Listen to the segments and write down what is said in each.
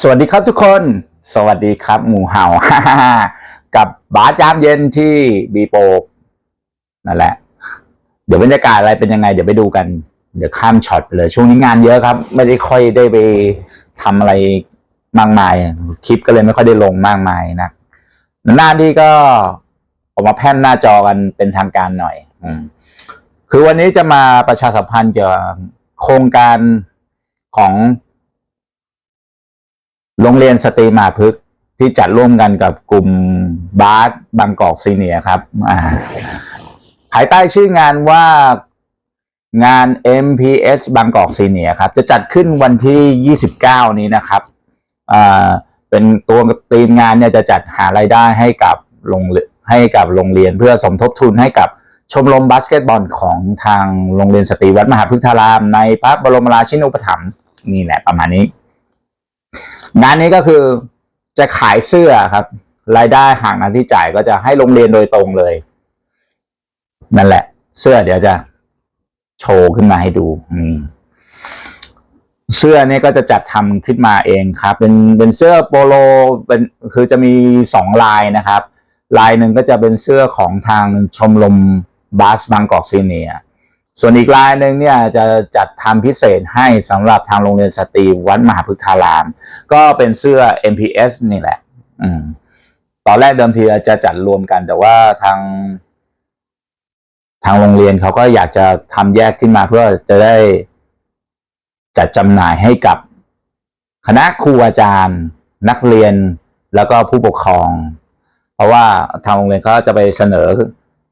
สวัสดีครับทุกคน สวัสดีครับหมูเห่า กับบาสยามเย็นที่บีโปนั่นแหละ เดี๋ยวบรรยากาศอะไรเป็นยังไง เดี๋ยวไปดูกัน เดี๋ยวข้ามช็อตไปเลย ช่วงนี้งานเยอะครับ ไม่ได้ค่อยได้ไปทำอะไรมากมาย คลิปก็เลยไม่ค่อยได้ลงมากมายนะหน้าที่ก็ออกมาแพร่นหน้าจอกันเป็นทางการหน่อย อืมคือวันนี้จะมาประชาสัมพันธ์เกี่ยวกับโครงการของ โรงเรียนสตรีมาพึกษ์ที่จัดร่วมกันกับกลุ่มบาสบางกอกซีเนียครับอ่าภายใต้ชื่องานว่างาน MPS บางกอกซีเนียครับ จะจัดขึ้นวันที่ 29 นี้นะครับอ่าเป็นตัวทีมงานเนี่ยจะจัดหารายได้ให้กับโรงเรียนให้กับโรงเรียนเพื่อสมทบทุนให้กับชมรมบาสเกตบอลของทางโรงเรียนสตรีวัดมหาพฤกษาราม ในพระบรมราชินูปถัมภ์นี่แหละประมาณนี้ งานนี้ก็คือจะขายเสื้อครับ รายได้ห่างนันที่จ่ายก็จะให้โรงเรียนโดยตรงเลย นั่นแหละ เสื้อเดี๋ยวจะโชว์ขึ้นมาให้ดู อืมเสื้อเนี่ยก็จะจัดทำขึ้นมาเองครับ เป็นเป็นเสื้อโปโลเป็นคือจะมีสองลายนะครับ ลายหนึ่งก็จะเป็นเสื้อของทางชมรมบาสบางกอกซีเนียร์ ส่วนอีกลายหนึ่งเนี่ยจะจัดทำพิเศษให้สำหรับทางโรงเรียนสตรีวัดมหาพฤกษาราม ก็เป็นเสื้อ MPS นี่แหละ อืมตอนแรกเดิมทีจะจัดรวมกัน แต่ว่าทาง ทางโรงเรียนเขาก็อยากจะทำแยกขึ้นมาเพื่อจะได้จัดจำหน่ายให้กับคณะครูอาจารย์ นักเรียนแล้วก็ผู้ปกครอง เพราะว่าทางโรงเรียนเขาจะไปเสนอ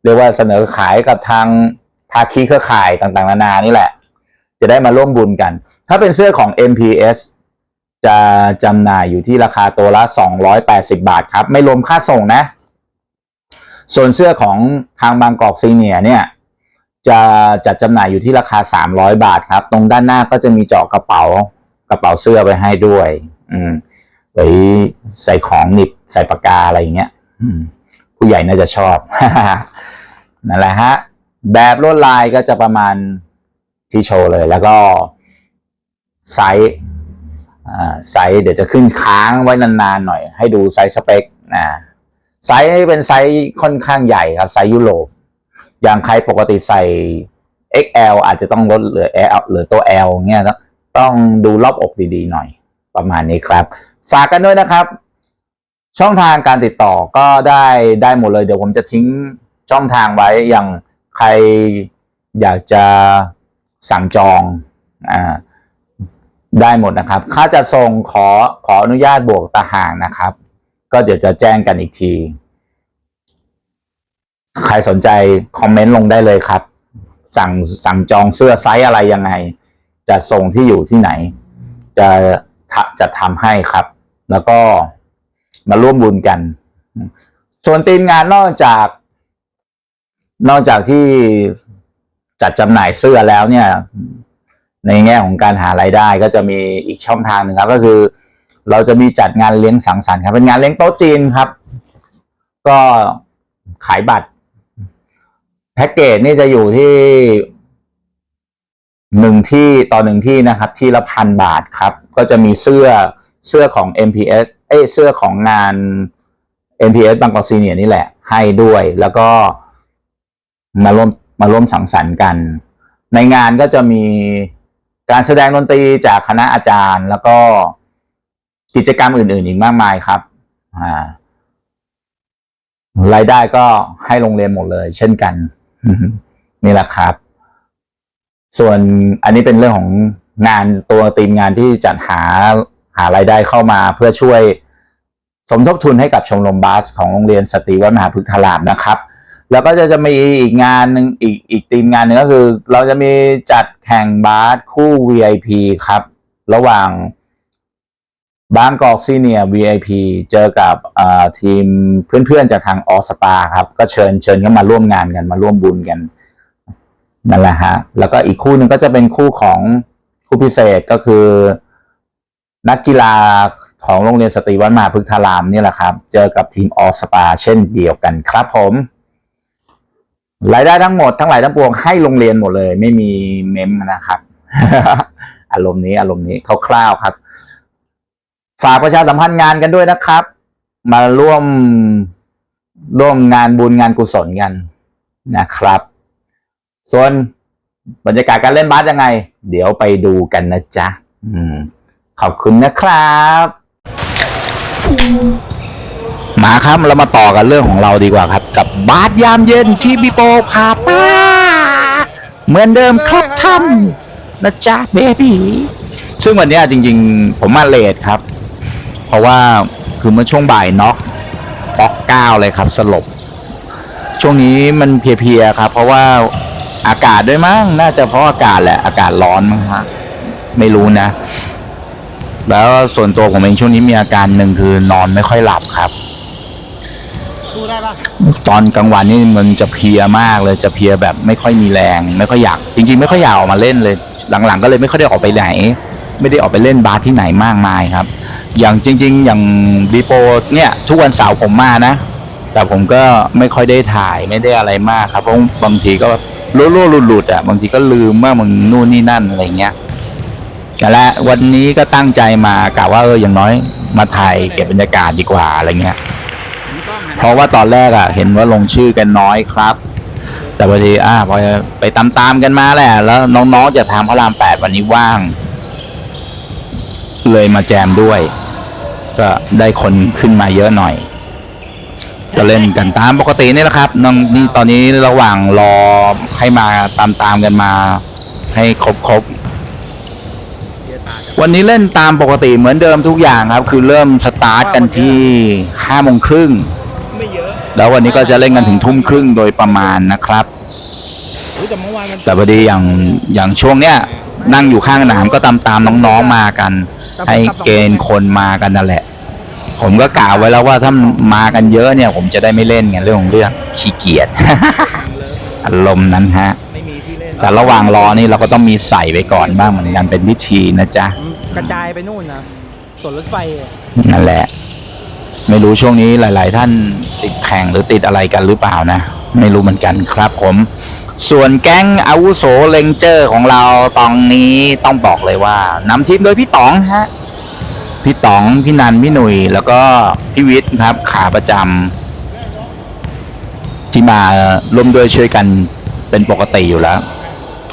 เรียกว่าเสนอขายกับทาง ภาคีเครือข่ายต่างๆ นานานี่แหละ จะได้มาร่วมบุญกัน ถ้าเป็นเสื้อของ MPS จะจำหน่ายอยู่ที่ราคาตัวละ 280 บาทครับ ไม่รวมค่าส่งนะ ส่วนเสื้อของทางบางกอกซีเนียเนี่ย จะจัดจำหน่ายอยู่ที่ราคา 300 บาทครับ ตรงด้านหน้าก็จะมีเจาะกระเป๋ากระเป๋าเสื้อไปให้ด้วย อืมไว้ใส่ของหนิบใส่ปากกาอะไรอย่างเงี้ยผู้ใหญ่น่าจะชอบ นั่นแหละฮะ แบบลวดลายก็จะประมาณที่โชว์เลย แล้วก็ไซส์ไซส์เดี๋ยวจะขึ้นค้างไว้นานๆหน่อย ให้ดูไซส์สเปคนะไซส์เป็นไซส์ค่อนข้างใหญ่ครับไซส์ยุโรปอย่างใครปกติใส่ XL อาจจะต้องลดเหลือ L เหลือตัว L เงี้ยต้องดูรอบอกดีๆหน่อย ประมาณนี้ครับ ฝากกันด้วยนะครับ ช่องทางการติดต่อก็ได้ได้หมดเลยเดี๋ยวผมจะทิ้งช่องทางไว้อย่าง ใครอยากจะสั่งจองอ่าได้หมดนะครับ ค่าจะส่งขอขออนุญาตบวกตาห่างนะครับ ก็เดี๋ยวจะแจ้งกันอีกที ใครสนใจคอมเมนต์ลงได้เลยครับ สั่งสั่งจองเสื้อไซส์อะไรยังไง จะส่งที่อยู่ที่ไหน จะทะจะทำให้ครับ แล้วก็มาร่วมบุญกัน ส่วนทีมงานนอกจาก นอกจากที่จัดจำหน่ายเสื้อแล้วเนี่ย ในแง่ของการหารายได้ก็จะมีอีกช่องทางหนึ่งครับ ก็คือ เราจะมีจัดงานเลี้ยงสังสรรค์ครับ เป็นงานเลี้ยงโต๊ะจีนครับ ก็ขายบัตร แพ็กเกจนี่จะอยู่ที่หนึ่งที่ต่อหนึ่งที่นะครับ ที่ละพันบาทครับ ก็จะมีเสื้อเสื้อของ MPS เอ้เสื้อของงาน MPS บางกอกซีเนียนี่แหละ ให้ด้วยแล้วก็ มาร่วมมาร่วมสังสรรค์กัน ในงานก็จะมีการแสดงดนตรีจากคณะอาจารย์ แล้วก็กิจกรรมอื่น ๆ อีกมากมายครับรายได้ก็ให้โรงเรียนหมดเลย เช่นกันนี่แหละครับ ส่วนอันนี้เป็นเรื่องของงานตัวทีมงานที่จัดหาหารายได้เข้ามาเพื่อช่วยสมทบทุนให้กับชมรมบาสของโรงเรียนสตรีวัดมหาพฤกษารามนะครับ แล้วก็จะจะมีอีกงานหนึ่งอีกอีกทีมงานหนึ่งก็คือ เราจะมีจัดแข่งบาสคู่ VIP ครับ ระหว่างบางกอกซีเนีย VIP เจอกับทีมเพื่อนๆ จากทางออสปาครับ ก็เชิญเชิญเข้ามาร่วมงานกันมาร่วมบุญกันนั่นแหละฮะ แล้วก็อีกคู่หนึ่งก็จะเป็นคู่ของคู่พิเศษก็คือ นักกีฬาของโรงเรียนสตรีวัดมหาพฤกษารามนี่แหละครับ เจอกับทีมออสปาเช่นเดียวกันครับผม รายได้ทั้งหมดทั้งหลายทั้งปวงให้โรงเรียนหมดเลย ไม่มีเมมนะครับ อารมณ์นี้อารมณ์นี้คร่าวๆครับ ฝากประชาสัมพันธ์งานกันด้วยนะครับ มาร่วมร่วมงานบุญงานกุศลกันนะครับ ส่วนบรรยากาศการเล่นบาสยังไง เดี๋ยวไปดูกันนะจ๊ะอืมขอบคุณนะครับ มาครับเรามาต่อกันเรื่องของเราดีกว่าครับ กับบาสยามเย็นที่พี่โปพาป้าเหมือนเดิมครับท่านนะจ๊ะเบบี้ซึ่งวันนี้จริงๆ ผมมาเลทครับ เพราะว่าคือเมื่อช่วงบ่ายน็อกป๊อกเก้าเลยครับสลบ ช่วงนี้มันเพลียๆครับ เพราะว่าอากาศด้วยมั้งน่าจะเพราะอากาศแหละอากาศร้อนมั้งฮะไม่รู้นะ แล้วส่วนตัวผมเองช่วงนี้มีอาการหนึ่งคือนอนไม่ค่อยหลับครับ ได้ปะตอนกลางวันนี่มันจะเพลียมากเลยจะเพลียแบบไม่ค่อยมีแรง ไม่ค่อยอยาก จริง ๆ ไม่ค่อยอยากออกมาเล่นเลย หลังๆ ก็เลยไม่ค่อยได้ออกไปไหน ไม่ได้ออกไปเล่นบาสที่ไหนมากมายครับ อย่างจริง ๆ อย่างดีโปเนี่ย ทุกวันเสาร์ผมมานะ แต่ผมก็ไม่ค่อยได้ถ่ายไม่ได้อะไรมากครับเพราะบางทีก็รั่วๆหลุดๆอะบางทีก็ลืมว่ามันนู่นนี่นั่นอะไรเงี้ยแต่ละวันนี้ก็ตั้งใจมากะว่าเอออย่างน้อยมาถ่ายเก็บบรรยากาศดีกว่าอะไรเงี้ย เพราะว่าตอนแรกอะเห็นว่าลงชื่อกันน้อยครับ แต่พอดีอ่าพอไปตามๆกันมาแหละ แล้วน้องๆจะทำพระรามแปดวันนี้ว่าง เลยมาแจมด้วย ก็ได้คนขึ้นมาเยอะหน่อยก็เล่นกันตามปกตินี่แหละครับน้องนี่ตอนนี้ระหว่างรอให้มาตามๆกันมา ให้ครบๆวันนี้เล่นตามปกติเหมือนเดิมทุกอย่างครับ คือเริ่มสตาร์ทกันที่ห้าโมงครึ่ง แล้ววันนี้ก็จะเล่นกันถึงทุ่มครึ่งโดยประมาณนะครับอุ๊ยแต่เมื่อวานมันแต่พอดีอย่างอย่างช่วงเนี้ยนั่งอยู่ข้างสนามก็ตามตามๆน้องๆมากัน ให้เกณฑ์คนมากันนั่นแหละ ผมก็กล่าวไว้แล้วว่าถ้ามากันเยอะเนี่ย ผมจะได้ไม่เล่นไงเรื่องของเรื่องขี้เกียจ อารมณ์นั้นฮะ ไม่มีที่เล่นแต่ระหว่างรอนี่เราก็ต้องมีใส่ไว้ก่อนบ้างเหมือนกันเป็นวิธีนะจ๊ะ กระจายไปนู่นนะส่วนรถไฟอะนั่นแหละ ไม่รู้ช่วงนี้หลาย ๆ ท่านติดแข่งหรือติดอะไรกันหรือเปล่านะ ไม่รู้เหมือนกันครับผม ส่วนแก๊งอาวุโสเลงเจอร์ของเราตอนนี้ต้องบอกเลยว่านำทีมโดยพี่ต๋องฮะพี่ต๋องพี่นันพี่หนุ่ยแล้วก็พี่วิทย์ครับขาประจำที่มาร่วมด้วยช่วยกันเป็นปกติอยู่แล้ว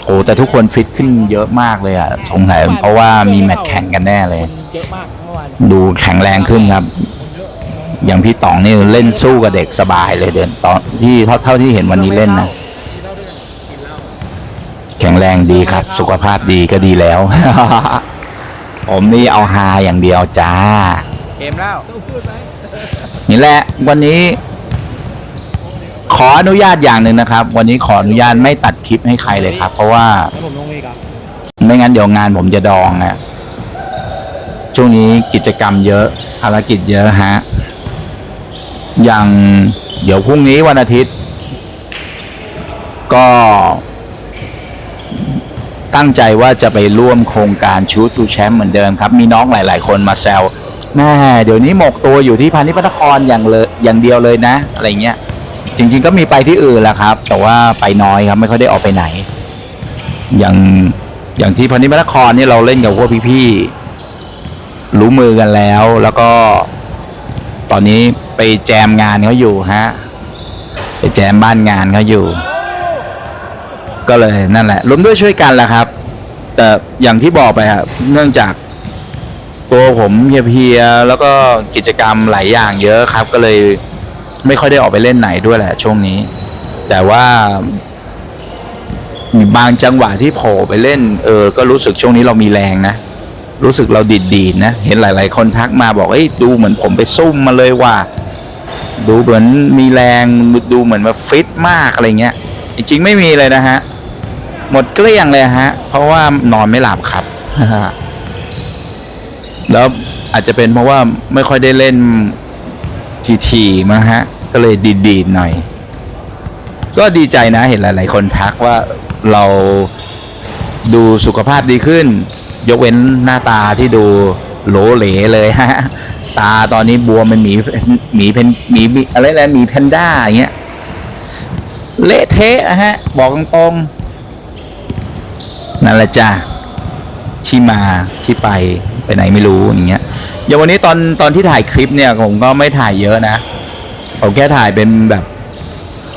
โอ้แต่ทุกคนฟิตขึ้นเยอะมากเลยอะสงสัยเพราะว่ามีแมตช์แข่งกันแน่เลย ดูแข็งแรงขึ้นครับ อย่างพี่ต๋องนี่เล่นสู้กับเด็กสบายเลยเดินตอนที่เท่าเท่าที่เห็นวันนี้เล่นนะแข็งแรงดีครับ สุขภาพดีก็ดีแล้ว ผมนี่เอาฮาอย่างเดียวจ้าเกมแล้วนี่แหละวันนี้ ขออนุญาตอย่างหนึ่งนะครับ วันนี้ขออนุญาตไม่ตัดคลิปให้ใครเลยครับ เพราะว่าให้ผมลงอีกอะไม่งั้นเดี๋ยวงานผมจะดองนะช่วงนี้กิจกรรมเยอะภารกิจเยอะฮะ อย่างเดี๋ยวพรุ่งนี้วันอาทิตย์ ก็ ตั้งใจว่าจะไปร่วมโครงการชูทูแชมป์เหมือนเดิมครับ มีน้องหลาย ๆ คนมาแซวแม่เดี๋ยวนี้หมกตัวอยู่ที่พานิพัฒนครอย่างเลยอย่างเดียวเลยนะ อะไรเงี้ย จริง ๆ ก็มีไปที่อื่นแหละครับ แต่ว่าไปน้อยครับไม่ค่อยได้ออกไปไหน อย่างอย่างที่พานิพัฒนครนี่เราเล่นกับพวกพี่ๆรู้มือกันแล้วแล้วก็ ตอนนี้ไปแจมงานเขาอยู่ฮะ ไปแจมบ้านงานเขาอยู่ ก็เลยนั่นแหละรวมด้วยช่วยกันแหละครับ แต่อย่างที่บอกไปครับเนื่องจากตัวผมเพียๆแล้วก็กิจกรรมหลายอย่างเยอะครับ ก็เลยไม่ค่อยได้ออกไปเล่นไหนด้วยแหละ ช่วงนี้ แต่ว่ามีบางจังหวะที่โผล่ไปเล่น เออ ก็รู้สึกช่วงนี้เรามีแรงนะ รู้สึกเราดีดดีดๆนะ เห็นหลาย ๆ คนทักมาบอกเอ้ยดูเหมือนผมไปซุ่มมาเลยว่า ดูเหมือนมีแรงดูเหมือนว่าฟิตมากอะไรเงี้ย จริงๆไม่มีเลยนะฮะ หมดเกลี้ยงเลยฮะ เพราะว่านอนไม่หลับครับ แล้วอาจจะเป็นเพราะว่าไม่ค่อยได้เล่นทีๆมั้งฮะ ก็เลยดีดๆหน่อย ก็ดีใจนะเห็นหลาย ๆ คนทักว่าเราดูสุขภาพดีขึ้น ยกเว้นหน้าตาที่ดูโหลเหลเลยฮะตาตอนนี้บวมเป็นหมีหมีเพนหมีอะไรแล้วหมีแพนด้าอย่างเงี้ยเละเทะอะฮะ บอกตรงๆนั่นแหละจ้ะที่มาที่ไปไปไหนไม่รู้อย่างเงี้ยอย่างวันนี้ตอนตอนที่ถ่ายคลิปเนี่ย ผมก็ไม่ถ่ายเยอะนะผมแค่ถ่ายเป็นแบบ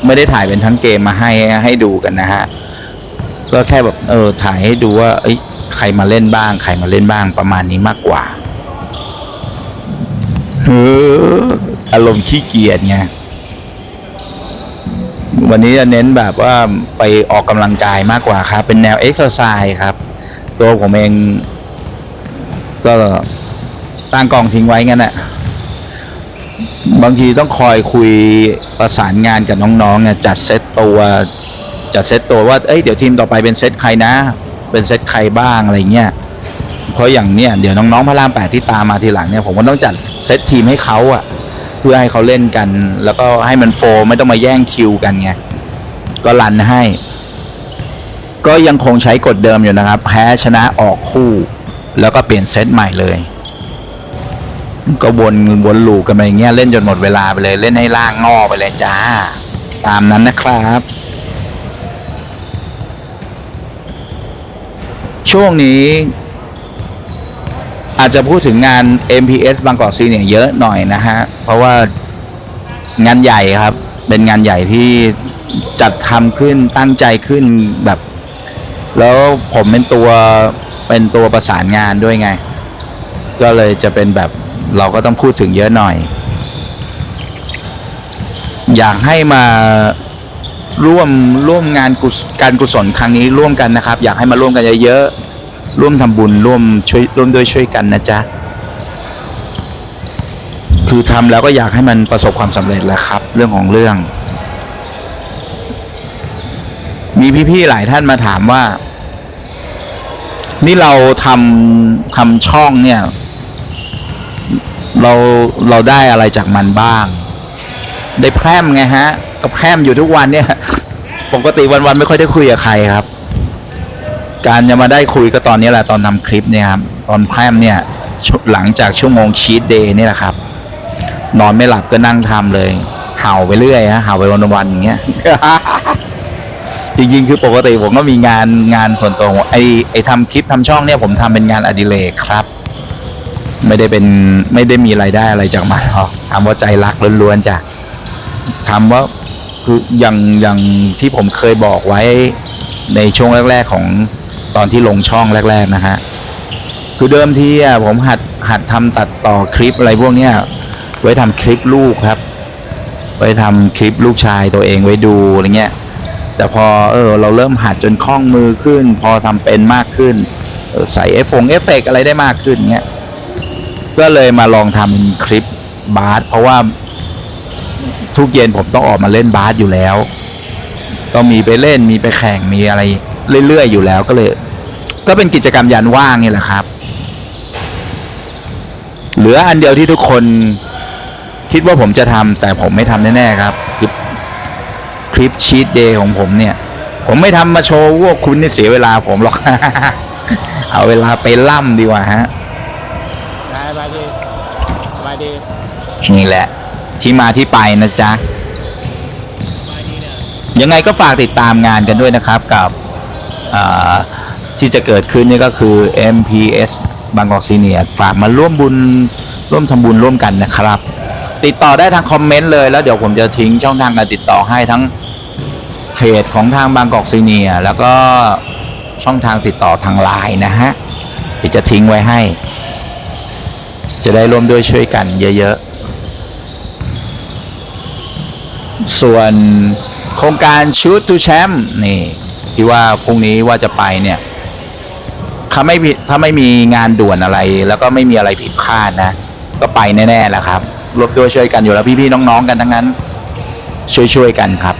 ไม่ได้ถ่ายเป็นทั้งเกมมาให้ให้ดูกันนะฮะก็แค่แบบเออถ่ายให้ดูว่าเอ้ย รมาเล่นบ้าง ใครมาเล่นบ้างประมาณนี้มากกว่าเอออารมณ์ขี้เกียจไงวันนี้จะเน้นแบบว่าไปออกกำลังกายมากกว่าครับ เป็นแนวเอ็กซ์ไซส์ครับ ตัวผมเอง ก็ตั้งกองทิ้งไว้งั้นแหละบางทีต้องคอยคุยประสานงานกับน้องๆเนี่ยจัดเซตตัว จัดเซตตัวว่า เอ้ยเดี๋ยวทีมต่อไปเป็นเซตใครนะ เป็นเซตใครบ้างอะไรเงี้ยเพราะอย่างเนี้ยเดี๋ยวน้องๆพระรามแปดที่ตามมาทีหลังเนี่ยผมก็ต้องจัดเซตทีมให้เขาอะเพื่อให้เขาเล่นกัน แล้วก็ให้มันโฟร์ไม่ต้องมาแย่งคิวกันไงก็รันให้ ก็ยังคงใช้กฎเดิมอยู่นะครับ แพ้ชนะออกคู่ แล้วก็เปลี่ยนเซตใหม่เลย ก็วนวนลูปกันไปอย่างเงี้ยเล่นจนหมดเวลาไปเลย เล่นให้ล่างงอไปเลยจ้า ตามนั้นนะครับ ช่วงนี้อาจจะพูดถึงงาน MPS บางกอกซีเนี่ยเยอะหน่อยนะฮะ เพราะว่างานใหญ่ครับ เป็นงานใหญ่ที่จัดทำขึ้นตั้งใจขึ้นแบบ แล้วผมเป็นตัวเป็นตัวประสานงานด้วยไง ก็เลยจะเป็นแบบเราก็ต้องพูดถึงเยอะหน่อย อยากให้มา ร่วมร่วมงานกุศการกุศลครั้งนี้ร่วมกันนะครับ อยากให้มาร่วมกันเยอะๆร่วมทำบุญร่วมช่วยร่วมด้วยช่วยกันนะจ๊ะคือทำแล้วก็อยากให้มันประสบความสำเร็จแหละครับ เรื่องของเรื่อง มีพี่ๆหลายท่านมาถามว่า นี่เราทำทำช่องเนี่ย เราเราได้อะไรจากมันบ้าง ได้แพร่มไงฮะ ก็แพร่มอยู่ทุกวันเนี่ย ปกติวันๆไม่ค่อยได้คุยกับใครครับ การจะมาได้คุยก็ตอนนี้แหละตอนทำคลิปเนี่ยครับตอนแพร่มเนี่ยหลังจากชั่วโมงชีตเดย์นี่แหละครับ นอนไม่หลับก็นั่งทำเลยเห่าไปเรื่อยฮะเห่าไปวันวันๆอย่างเงี้ยจริงๆ คือปกติผมก็มีงานงานส่วนตัวไอไอทำคลิปทำช่องเนี่ยผมทำเป็นงานอดิเรกครับ ไม่ได้เป็นไม่ได้มีรายได้อะไรจากมันหรอกทำว่าใจรักล้วนๆจ้ะทำว่า คืออย่างอย่างที่ผมเคยบอกไว้ในช่วงแรก ๆ ของตอนที่ลงช่องแรก ๆ นะฮะ คือเดิมทีอะผมหัดหัดทำตัดต่อคลิปอะไรพวกเนี้ยไว้ทำคลิปลูกครับ ไว้ทำคลิปลูกชายตัวเองไว้ดูอะไรเงี้ย แต่พอเออเราเริ่มหัดจนคล่องมือขึ้น พอทำเป็นมากขึ้นออใส่เอฟฟงเอฟเฟกอะไรได้มากขึ้นเงี้ย ก็เลยมาลองทำคลิปบาสเพราะว่า ทุกเย็นผมต้องออกมาเล่นบาสอยู่แล้ว ต้องมีไปเล่นมีไปแข่งมีอะไรเรื่อยๆอยู่แล้วก็เลย ก็เป็นกิจกรรมยันว่างนี่แหละครับ เหลืออันเดียวที่ทุกคนคิดว่าผมจะทำแต่ผมไม่ทำแน่ๆครับคือคลิปชีตเดย์ของผมเนี่ย ผมไม่ทำมาโชว์พวกคุณนี่เสียเวลาผมหรอก เอาเวลาไปล่ำดีกว่าฮะได้สบายดีสบายดีนี่แหละ ที่มาที่ไปนะจ๊ะ ยังไงก็ฝากติดตามงานกันด้วยนะครับกับที่จะเกิดขึ้นนี่ก็คือ MPS บางกอกซีเนียฝากมาร่วมบุญร่วมทำบุญร่วมกันนะครับ ติดต่อได้ทางคอมเมนต์เลยแล้วเดี๋ยวผมจะทิ้งช่องทางการติดต่อให้ทั้งเพจของทางบางกอกซีเนียแล้วก็ช่องทางติดต่อทางไลน์นะฮะเดี๋ยวจะทิ้งไว้ให้ จะได้ร่วมด้วยช่วยกันเยอะๆ ส่วนโครงการชูตทูแชมป์นี่ที่ว่าพรุ่งนี้ว่าจะไปเนี่ยถ้าไม่ผิดถ้าไม่มีงานด่วนอะไร แล้วก็ไม่มีอะไรผิดพลาดนะ ก็ไปแน่ๆแหละครับรวบด้วช่วยกันอยู่แล้วพี่ๆน้องๆกันทั้งนั้น ช่วยๆกันครับ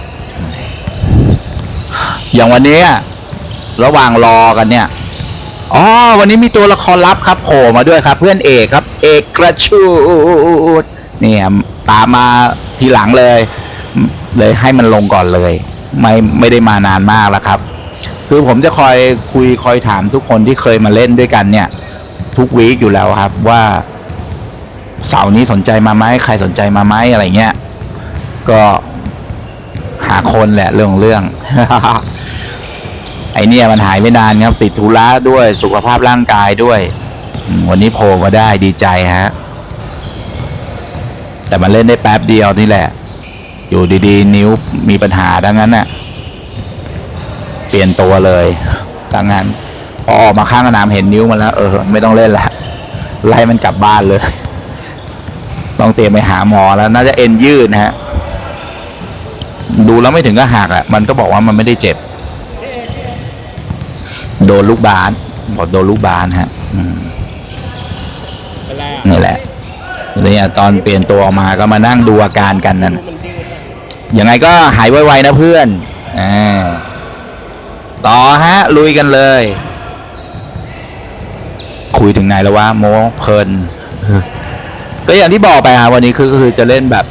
อย่างวันนี้ระหว่างรอกันเนี่ยอ๋อวันนี้มีตัวละครลับครับโผล่มาด้วยครับ เพื่อนเอกครับ เอกกระชูดเนี่ยตามมาทีหลังเลย เลยให้มันลงก่อนเลย ไม่ไม่ได้มานานมากแล้วครับ คือผมจะคอยคุยคอยถามทุกคนที่เคยมาเล่นด้วยกันเนี่ย ทุกวีคอยู่แล้วครับว่าเสาร์นี้สนใจมาไหมใครสนใจมาไหมอะไรเงี้ยก็หาคนแหละเรื่องเรื่อง ไอเนี่ยมันหายไม่นานครับ ติดธุระด้วยสุขภาพร่างกายด้วย วันนี้โผล่มาได้ดีใจฮะ แต่มันเล่นได้แป๊บเดียวนี่แหละ อยู่ดีๆ นิ้วมีปัญหาดังนั้นน่ะ เปลี่ยนตัวเลยดังนั้นพอออกมาข้างสนามเห็นนิ้วมันแล้วเออไม่ต้องเล่นละไล่มันกลับบ้านเลยต้องเตรียมไปหาหมอแล้ว น่าจะเอ็นยืดนะฮะดูแล้วไม่ถึงก็หักอะ มันก็บอกว่ามันไม่ได้เจ็บ โดนลูกบาสบอกโดนลูกบาสฮะอืมเป็นไรอะนี่แหละเนี่ยตอนเปลี่ยนตัวออกมาก็มานั่งดูอาการกันนั่น ยังไงก็หายไวๆนะเพื่อนอต่อฮะ ลุยกันเลย คุยถึงไหนแล้ววะโมเพลินก็อย่างที่บอกไปฮะวันนี้คือก็คือจะเล่นแบบ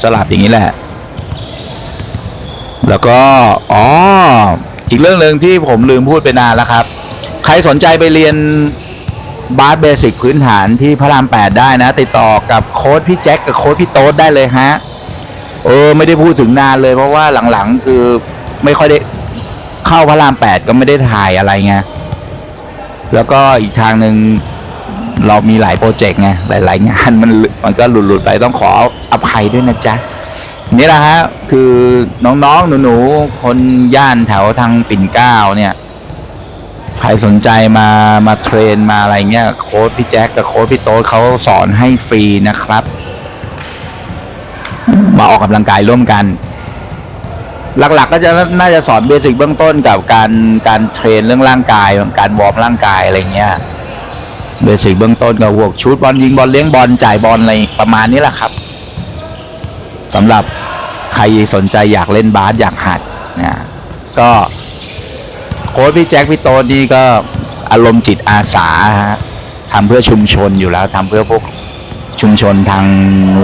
สลับอย่างนี้แหละ แล้วก็อ๋ออีกเรื่องหนึ่งที่ผมลืมพูดไปนานแล้วครับ ใครสนใจไปเรียนบาสเบสิกพื้นฐานที่พระรามแปดได้นะ ติดต่อกับโค้ดพี่แจ็คกับโค้ดพี่โต๊ดได้เลยฮะ เออไม่ได้พูดถึงนานเลยเพราะว่าหลังๆคือไม่ค่อยได้เข้าพระรามแปดก็ไม่ได้ถ่ายอะไรไงแล้วก็อีกทางหนึ่งเรามีหลายโปรเจกต์ไงหลาย ๆ งานมันมันก็หลุดๆไปต้องขออภัยด้วยนะจ๊ะนี่แหละฮะคือน้องๆหนูๆคนย่านแถวทางปิ่นเกล้าเนี่ยใครสนใจมามาเทรนมาอะไรเงี้ยโค้ดพี่แจ็คกับโค้ดพี่โต๊ดเขาสอนให้ฟรีนะครับ มาออกกำลังกายร่วมกัน หลักๆก็จะน่าจะสอนเบสิกเบื้องต้นกับการการเทรนเรื่องร่างกายการวอร์มร่างกายอะไรเงี้ยเบสิกเบื้องต้นกับพวกชุดบอลยิงบอลเลี้ยงบอลจ่ายบอลอะไรประมาณนี้แหละครับสำหรับใครสนใจอยากเล่นบาสอยากหัดเนี่ยก็โค้ชพี่แจ็คพี่โตนี่ก็อารมณ์จิตอาสาฮะทำเพื่อชุมชนอยู่แล้วทำเพื่อพวก ชุมชนทาง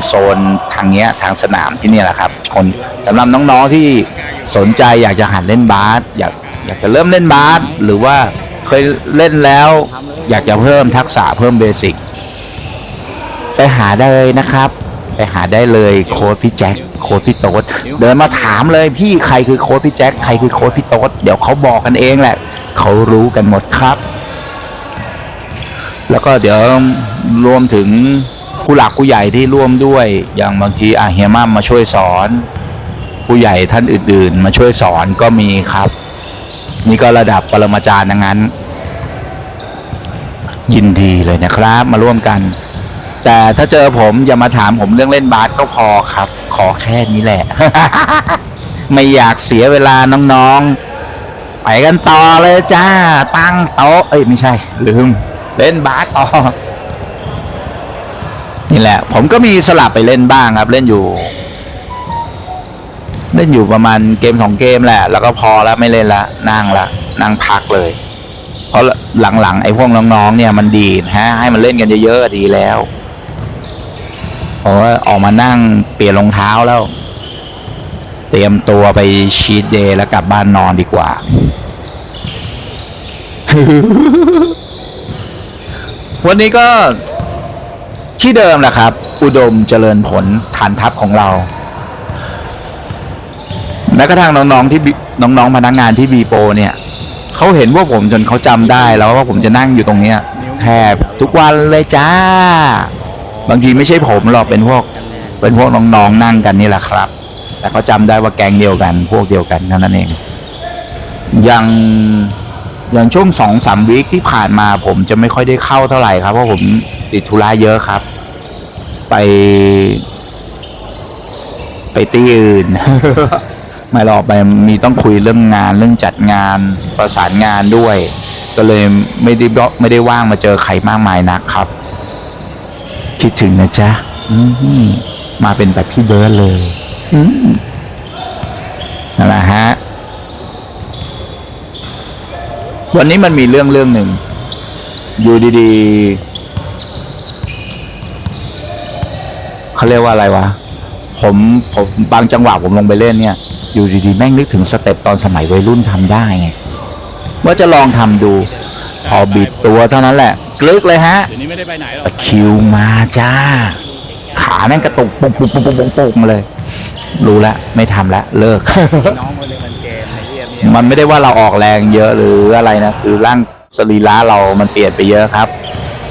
โซนทางเนี้ยทางสนามที่นี่แหละครับ คนสำหรับน้องๆที่สนใจอยากจะหัดเล่นบาสอยากอยากจะเริ่มเล่นบาสหรือว่าเคยเล่นแล้ว อยากจะเพิ่มทักษะเพิ่มเบสิกไปหาได้เลยนะครับ ไปหาได้เลยโค้ชพี่แจ็คโค้ชพี่โต๊ดเดินมาถามเลยพี่ใครคือโค้ชพี่แจ็คใครคือโค้ชพี่โต๊ดเดี๋ยวเขาบอกกันเองแหละเขารู้กันหมดครับ แล้วก็เดี๋ยวรวมถึง ผู้หลักผู้ใหญ่ที่ร่วมด้วย อย่างบางทีอาเฮียมั่มมาช่วยสอน ผู้ใหญ่ท่านอื่น ๆ มาช่วยสอนก็มีครับ นี่ก็ระดับปรมาจารย์ดังนั้น ยินดีเลยนะครับ มาร่วมกัน แต่ถ้าเจอผมอย่ามาถามผมเรื่องเล่นบาสก็พอครับ ขอแค่นี้แหละ ไม่อยากเสียเวลาน้องๆไปกันต่อเลยจ้า ตั้งโต๊ะเอ้ยไม่ใช่ ลืม เล่นบาสต่อ นี่แหละ ผมก็มีสลับไปเล่นบ้างครับ เล่นอยู่ เล่นอยู่ประมาณเกมสองเกมแหละ แล้วก็พอแล้วไม่เล่นละนั่งละนั่งพักเลย เพราะหลังๆไอ้พวกน้องๆเนี่ยมันดีฮะให้มันเล่นกันเยอะๆดีแล้วเพราะว่าออกมานั่งเปลี่ยนรองเท้าแล้ว เตรียมตัวไปชีตเดย์แล้วกลับบ้านนอนดีกว่าวันนี้ก็ ที่เดิมแหละครับ อุดมเจริญผลฐานทัพของเราแม้กระทั่งน้องๆที่น้องๆพนักงานที่บีโปเนี่ยเขาเห็นว่าผมจนเขาจำได้แล้วว่าผมจะนั่งอยู่ตรงเนี้ยแทบทุกวันเลยจ้า บางทีไม่ใช่ผมหรอกเป็นพวก เป็นพวกน้องๆนั่งกันนี่แหละครับ แต่เขาจำได้ว่าแกงเดียวกัน พวกเดียวกันเท่านั้นเองอย่างอย่างช่วงสองสามวีคที่ผ่านมาผมจะไม่ค่อยได้เข้าเท่าไหร่ครับเพราะผมติดธุระเยอะครับ ไป ไปตีอื่น ไม่หรอกไปมีต้องคุยเรื่องงานเรื่องจัดงานประสานงานด้วย ก็เลยไม่ได้บล็อกไม่ได้ว่างมาเจอใครมากมายนักครับ คิดถึงนะจ๊ะมาเป็นแบบพี่เบิร์ดเลยนั่นแหละฮะ วันนี้มันมีเรื่องเรื่องหนึ่งอยู่ดีๆ เขาเรียกว่าอะไรวะ ผมผมบางจังหวะผมลงไปเล่นเนี่ย อยู่ดีๆ แม่งนึกถึงสเต็ปตอนสมัยวัยรุ่นทำได้ไงว่าจะลองทำดู พอบิดตัวเท่านั้นแหละกลึกเลยฮะเดี๋ยวนี้ไม่ได้ไปไหนหรอกตะคริวมาจ้า ขาแม่งกระตุกปุ๊บปุ๊บปุ๊บปุ๊บปุ๊บปุ๊บมาเลย รู้แล้วไม่ทำแล้วเลิกน้องมาเล่นมันเกมไอ้เหี้ยมีมันไม่ได้ว่าเราออกแรงเยอะหรืออะไรนะ คือร่างสรีระเรามันเปลี่ยนไปเยอะครับ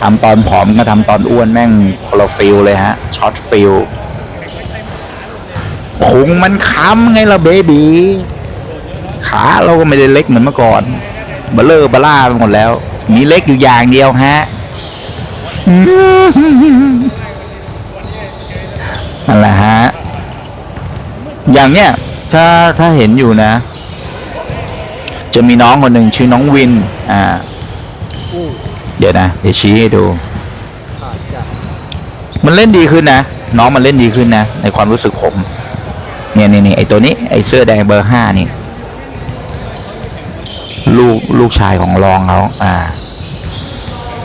ทำตอนผอมก็ทำตอนอ้วนแม่งคละฟิลเลยฮะช็อตฟิลพุงมันค้ำไงล่ะเบบีขาเราก็ไม่ได้เล็กเหมือนเมื่อก่อนเบลเลอร์บล่าไปหมดแล้ว มีเล็กอยู่อย่างเดียวฮะนั่นแหละฮะ อย่างเนี้ยถ้าถ้าเห็นอยู่นะ จะมีน้องคนหนึ่งชื่อน้องวิน อ่า ดี๋ยวนะเดี๋ยวชี้ให้ดู มันเล่นดีขึ้นนะ น้องมันเล่นดีขึ้นนะ ในความรู้สึกผม เนี่ยนี่นี่ไอตัวนี้ไอเสื้อแดงเบอร์ห้านี่ ลูกลูกชายของรองเขาอ่า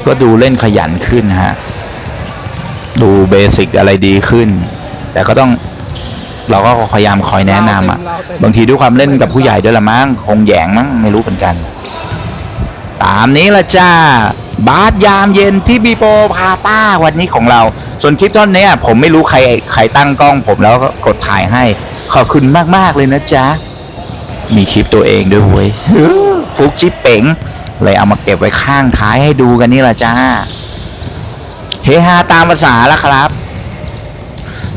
ก็ดูเล่นขยันขึ้นฮะ ดูเบสิกอะไรดีขึ้น แต่ก็ต้องเราก็พยายามคอยแนะนำอะ บางทีด้วยความเล่นกับผู้ใหญ่ด้วยละมั้งคงแยงมั้งไม่รู้เหมือนกัน ตามนี้ละจ้า บาสยามเย็นที่บีโปพาต้าวันนี้ของเรา ส่วนคลิปท่อนนี้ผมไม่รู้ใครใครตั้งกล้องผมแล้วก็กดถ่ายให้ ขอบคุณมาก ๆ เลยนะจ๊ะ มีคลิปตัวเองด้วยเว้ยฟุกชิปเป๋ง เลยเอามาเก็บไว้ข้างท้ายให้ดูกันนี่แหละจ้า เฮฮาตามภาษาละครับ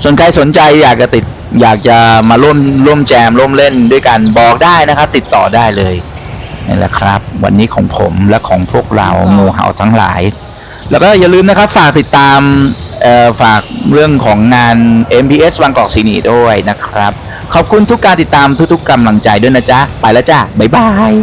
ส่วนใครสนใจอยากจะติดอยากจะมาร่วมร่วมแจมร่วมเล่นด้วยกันบอกได้นะครับ ติดต่อได้เลย นี่แหละครับ วันนี้ของผมและของพวกเราหมูเห่าทั้งหลาย แล้วก็อย่าลืมนะครับฝากติดตามเอ่อฝากเรื่องของงาน MPS บางกอกซีนีด้วยนะครับ ขอบคุณทุกการติดตามทุกๆกำลังใจด้วยนะจ๊ะ ไปแล้วจ้าบ๊ายบาย